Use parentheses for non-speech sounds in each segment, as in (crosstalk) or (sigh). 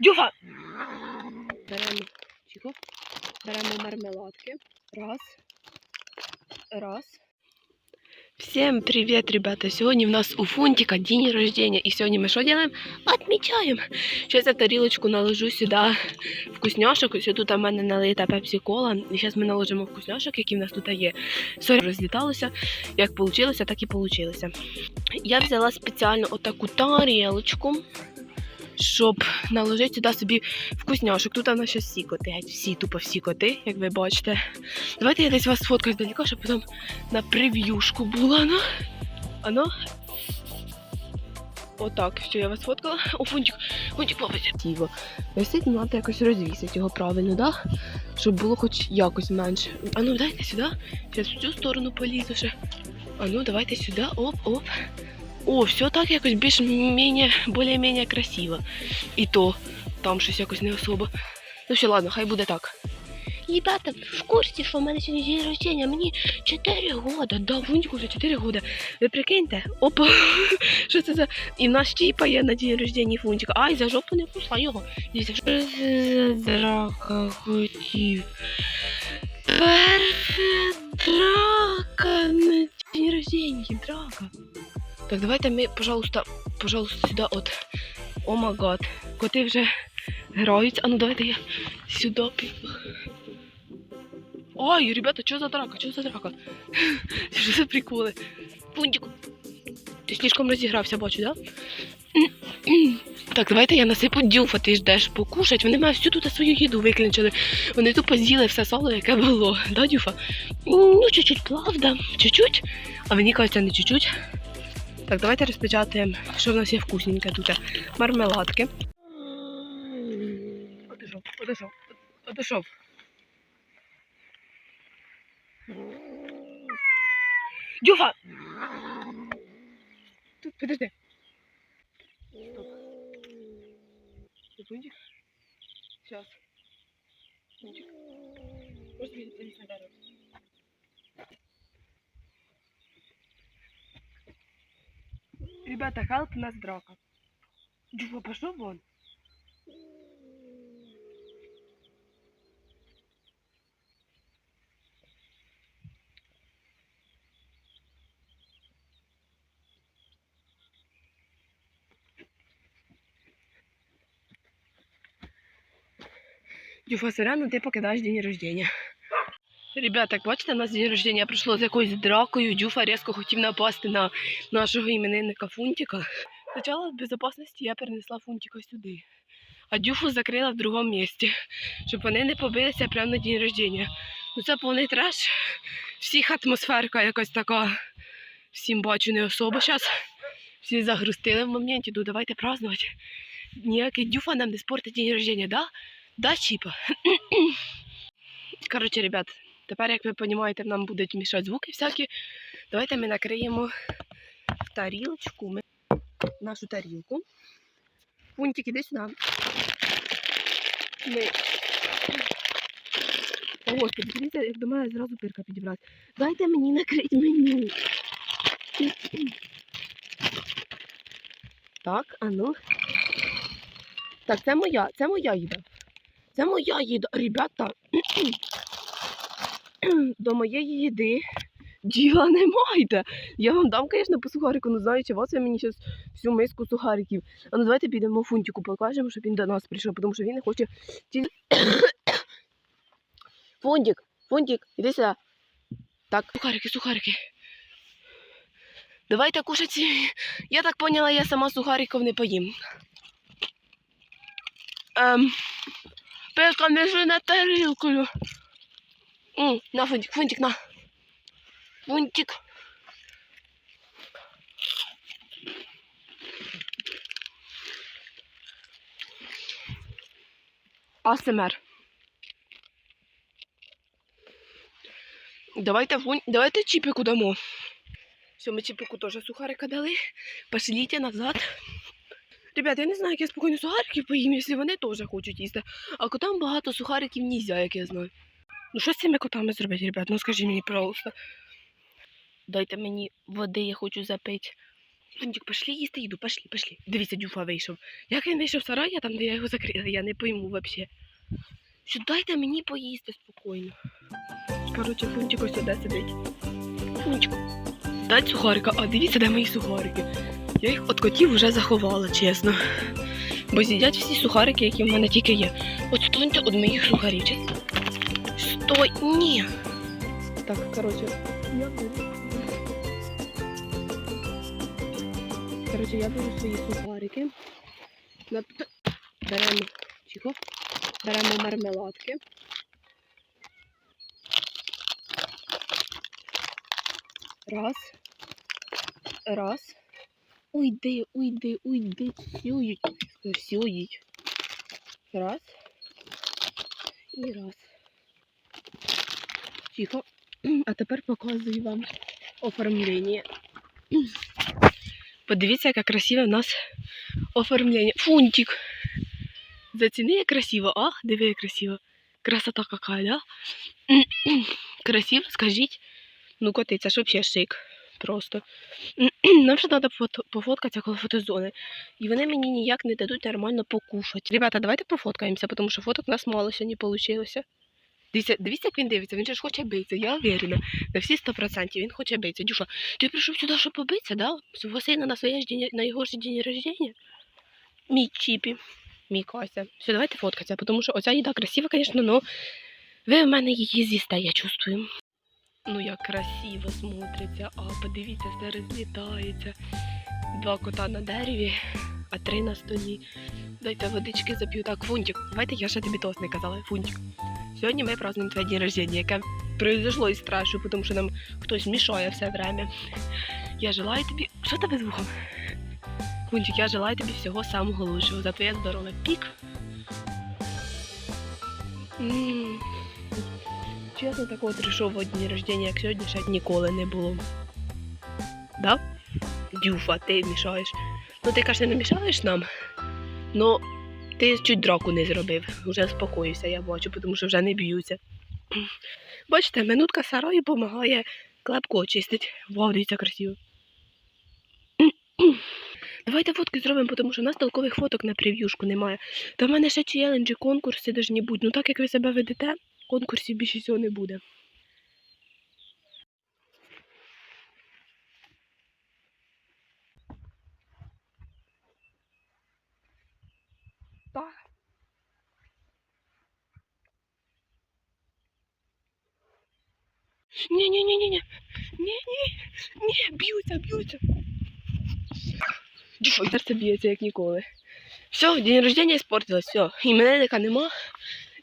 Дюха! Беремо, чіко, беремо мармеладки. Раз. Раз. Всем привет, ребята! Сегодня у нас у Фунтика день рождения. И сегодня мы что делаем? Отмечаем! Сейчас я тарілочку наложу сюди вкусняшок. Ось тут у мене налита пепсі-кола. І зараз ми наложимо вкусняшок, які в нас тут є. Все розліталося. Як вийшло, так і вийшло. Я взяла спеціально отаку тарілочку, щоб наложити сюди собі вкусняшок. Тут у нас ще всі коти, геть всі, тупо всі коти, як ви бачите. Давайте я десь вас сфоткаю здалека, щоб потім на прев'юшку була. Ну. Ано. Отак, що я вас фоткала. О, фунтик, фунтик ловиться. Тіло. Висить, треба якось розвісити його правильно, да? Щоб було хоч якось менше. А ну дайте сюди. Зараз в цю сторону полізу ще. А ну, давайте сюди. Оп, оп. О, все так якось більш-менш, більш-менш красиво. І то там щось якось не особо. Ну все, ладно, хай буде так. Ребята, в курсі, що в мене сьогодні день рождения, мені 4 года, да, Вуньку вже 4 года. Ви прикиньте? Опа, (laughs) що це за... І нас чіпа на день рождения Фунтика. Ай, за жопу не кусай його. Що це за драка хотів. Перша драка на день рождения, драка. Так, давайте ми, пожалуйста, пожалуйста, сюди от. О май гад. Коти вже граються. А ну давайте я сюди. Ой, ребята, що за драка? Що за драка? (laughs) Що за приколи? Пунтик. Ти слишком розігрався, бачу, да? (clears throat) Так, давайте я насипу дюфа, ти ждеш покушать. Вони мають всю тут свою їду виключили. Вони тупо з'їли все сало, яке було. (laughs) Да, дюфа? Ну, чуть-чуть правда. Чуть-чуть. А мені кажеться, не чуть-чуть. Так, давайте розпочати, що в нас є вкусненьке тут. Мармеладки. Одійшов, одійшов, одійшов. Дюфа! Тут, подожди. Стоп. Секундик. Сейчас. Секундик. Может, залезть на дерево. Ребята, Халк у нас драка. Дюфа, пошел вон. Дюфа, сорян, ти покидаєш день рождения. Ребята, як бачите, у нас день рождения пройшло з якоюсь дракою. Дюфа різко хотів напасти на нашого іменинника Фунтика. Спочатку з безпечності я перенесла Фунтика сюди, а Дюфу закрила в другому місці, щоб вони не побилися прямо на день рождения. Ну це повний треш. Всіх атмосферка якась така. Всім бачу не особо зараз. Всі загрустили в моменті, ну давайте празднувати. Ніякий Дюфа нам не спортить день рождения, да? Да, Чіпа? (clears throat) Коротше, ребят, тепер, як ви розумієте, нам будуть мішати звуки всякі. Давайте ми накриємо тарілочку ми... нашу тарілку. Пунтик, іди сюди. Ми... О, Господи, дивіться, як до мене зразу пирка підібрати. Дайте мені накрити меню. Так, а ну. Так, це моя, це моя їда. Це моя їда. Ребята, до моєї їди діла не маєте. Я вам дам, звісно, по сухарику, але знаючи вас, ви мені зараз всю миску сухариків. А ну давайте підемо фунтику, покажемо, щоб він до нас прийшов, тому що він не хоче тільки. (coughs) Фунтик, фунтик, іди сюди. Так, сухарики, сухарики. Давайте кушати. Я так поняла, я сама сухариків не поїм. Ем, несу на тарілкою. М, на фунтик, фунтик, на. Фунтик. АСМР. Давайте фунь, давайте чіпіку дамо. Все, ми чіпіку теж сухарика дали. Пошліть назад. Ребят, я не знаю, як я спокійно сухариків поїм, якщо вони теж хочуть їсти. А котам багато сухариків нельзя, як я знаю. Ну що з цими котами зробити, ребят? Ну скажіть мені, пожалуйста. Дайте мені води, я хочу запити. Фунтик, пошли їсти їду, пошли, пошли. Дивіться, Дюфа вийшов. Як він вийшов з сарая, там, де я його закрила, я не пойму взагалі. Що дайте мені поїсти спокійно. Коротше, Фунтик ось сюди сидить. Фунтик, дай сухарика. А дивіться, де мої сухарики. Я їх від котів вже заховала, чесно. Бо з'їдять всі сухарики, які в мене тільки є. От станьте від моїх сухарів. Стой, ні. Так, коротше, я беру. Коротше, я беру свої сухарики. Беремо чихо, беремо мармеладки. Раз. Раз. Уйди, уйди, уйди. Сюють. Сюють. Раз. І раз. Тихо. (clears throat) А тепер показую вам оформлення. (clears throat) Подивіться, яке красиве в нас оформлення. Фунтик. Заціни, красиво. А, диви, красиво. Красота какая, да? (clears throat) Красиво, скажіть. Ну, коти, це ж взагалі шик. Просто. Нам ще треба пофоткатися коло фотозони. І вони мені ніяк не дадуть нормально покушати. Ребята, давайте пофоткаємося, тому що фоток у нас мало сьогодні вийшло. Дивіться, дивіться, як він дивиться, він же ж хоче битися, я уверена. На всі 100% він хоче битися. Дюша, ти прийшов сюди, щоб побитися, да? Свого сина на, своє ж день, на його ж день рождения? Мій чіпі, мій Кася. Все, давайте фоткатися, тому що оця їда красива, звісно, але ви в мене її з'їсте, я чувствую. Ну, як красиво смотриться, а подивіться, все розлітається. Два кота на дереві, а три на столі. Дайте водички зап'ю. Так, Фунтик, давайте я ще тобі тост не казала, Фунтик. Сьогодні ми празднуємо твоє день рождения, яке произошло із страшу, тому що нам хтось мішає все время. Я желаю тобі. Що тебе з вухом? Фунтик, я желаю тобі всього самого лучшого за твоє здоров'я. Пік. Чесно, такого трешового дня рождения, як сьогодні, ще ніколи не було. Да? Дюфа, ти мішаєш. Ну ти кажеш, не мішаєш нам. Ну, ти чуть драку не зробив. Вже спокоївся, я бачу, тому що вже не б'ються. (clears throat) Бачите, минутка сараю допомагає клепку очистити. Вау, красиво. (clears throat) Давайте фотки зробимо, тому що у нас толкових фоток на прев'юшку немає. Та в мене ще челенджі, конкурси должні бути. Ну так як ви себе ведете, конкурсів більше всього не буде. Ні-ні-ні-ні-ні. Ні-ні. Ні, б'ються, б'ються. Ой, серце б'ється, як ніколи. Все, день рождення іспортилось, все. Іменинника нема.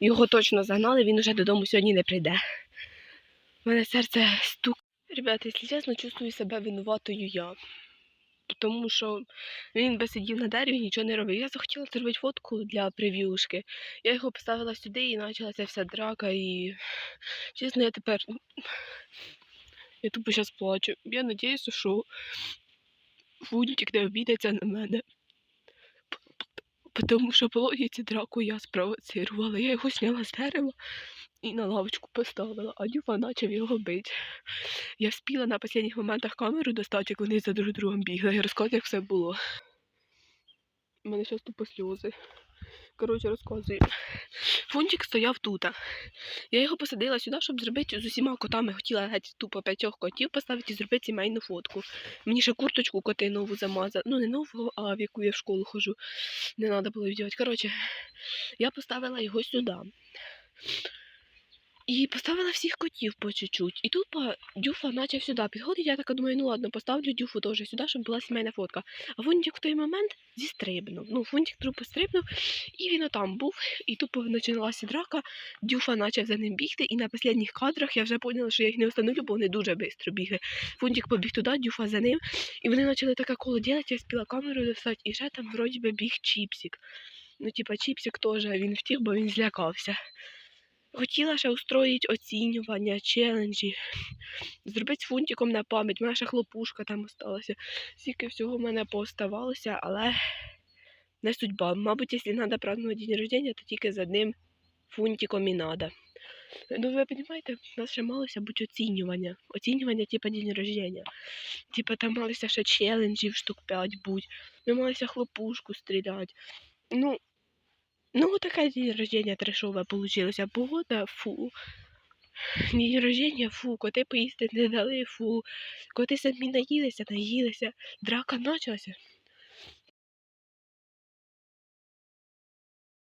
Його точно загнали, він уже додому сьогодні не прийде. У мене серце стук. Ребята, якщо чесно, чувствую себе винуватою я. Тому що він би сидів на дереві, нічого не робив. Я захотіла зробити фотку для прев'юшки. Я його поставила сюди і почалася вся драка. І чесно, я тепер. Я тупо зараз плачу. Я сподіваюся, що Фунтик не обідеться на мене. П- Тому що по логіці драку я спровоцирувала. Я його зняла з дерева і на лавочку поставила, а Дюфа почав його бити. Я вспіла на останніх моментах камеру достати, як вони за друг другом бігли. Я розказую, як все було. У мене зараз тупо сльози. Коротше, розказую. Фунтик стояв тут. Я його посадила сюди, щоб зробити з усіма котами. Хотіла геть тупо п'ятьох котів поставити і зробити сімейну фотку. Мені ще курточку коти нову замазали. Ну, не нову, а в яку я в школу ходжу. Не треба було відділити. Коротше, я поставила його сюди. І поставила всіх котів по чуть-чуть. І тут Дюфа почав сюди підходить. Я така думаю, ну ладно, поставлю Дюфу теж сюди, щоб була сімейна фотка. А Фунтик в той момент зістрибнув. Ну, Фунтик трупо стрибнув, і він отам був. І тут починалася драка. Дюфа почав за ним бігти, і на останніх кадрах я вже поняла, що я їх не встановлю, бо вони дуже швидко бігли. Фунтик побіг туди, Дюфа за ним. І вони почали таке коло робити, я спіла камеру достати, і ще там вроді би біг Чіпсік. Ну, типа, Чіпсік теж він втік, бо він злякався. Хотіла ще устроїть оцінювання, челенджі, зробити фунтиком на пам'ять. У мене ще хлопушка там осталася. Стільки всього в мене пооставалося, але не судьба. Мабуть, якщо треба празднувати день рождення, то тільки з одним фунтиком і треба. Ну, ви розумієте, у нас ще малося бути оцінювання. Оцінювання, типу, день рождення. Типа там малося ще челенджів штук 5 будь. Ми малися хлопушку стріляти. Ну, ну такая день рождення получилась. А Погода, фу. День рождения, фу, коти поїсти не дали, фу. Коти самі наїлися, наїлися. Драка почалася.